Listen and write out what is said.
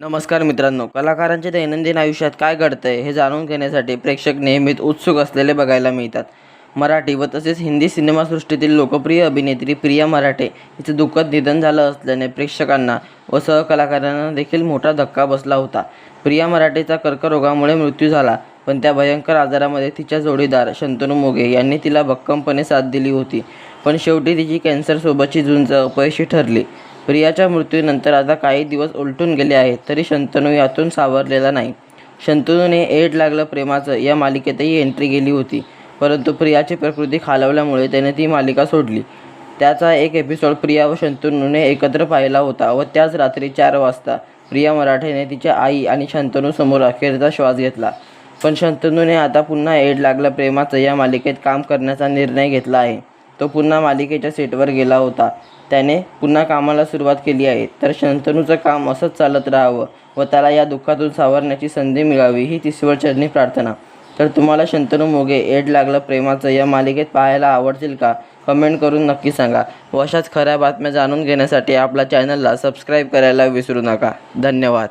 नमस्कार मित्रांनो कलाकारांच्या दैनंदिन आयुष्यात काय घडतंय हे जाणून घेण्यासाठी प्रेक्षक नेहमीच उत्सुक असलेले बघायला मिळतात. मराठी व तसेच हिंदी सिनेमासृष्टीतील लोकप्रिय अभिनेत्री प्रिया मराठे हिचं दुःखद निधन झालं असल्याने प्रेक्षकांना व सहकलाकारांना देखील मोठा धक्का बसला होता. प्रिया मराठेचा कर्करोगामुळे मृत्यू झाला पण त्या भयंकर आजारामध्ये तिच्या जोडीदार शंतनू मोगे यांनी तिला भक्कमपणे साथ दिली होती. पण शेवटी तिची कॅन्सरसोबतची झुंज अपयशी ठरली. प्रियाच्या मृत्यूनंतर आता काही दिवस उलटून गेले आहेत तरी शंतनू यातून सावरलेला नाही. शंतनूने एड लागलं प्रेमाचं. या मालिकेतही एंट्री गेली होती. परंतु प्रियाची प्रकृती खालावल्यामुळे त्याने ती मालिका सोडली. त्याचा एक एपिसोड प्रिया व शंतनूने एकत्र पाहिला होता व त्याच रात्री चार वाजता प्रिया मराठेने तिच्या आई आणि शंतनूसमोर अखेरचा श्वास घेतला. पण शंतनूने आता पुन्हा एड लागलं प्रेमाचं. या मालिकेत काम करण्याचा निर्णय घेतला आहे. तो पुन्हा मालिकेच्या सेटवर गेला होता. त्याने पुन्हा कामाला सुरुवात केली आहे. तर शंतनूचं काम असंच चालत राहावं व त्याला या दुःखातून सावरण्याची संधी मिळावी ही ईश्वरचरणी प्रार्थना. तर तुम्हाला शंतनू मोगे एड लागलं प्रेमाचं या मालिकेत पाहायला आवडतील का? कमेंट करून नक्की सांगा व अशाच खऱ्या बातम्या जाणून घेण्यासाठी आपल्या चॅनलला सबस्क्राईब करायला विसरू नका. धन्यवाद.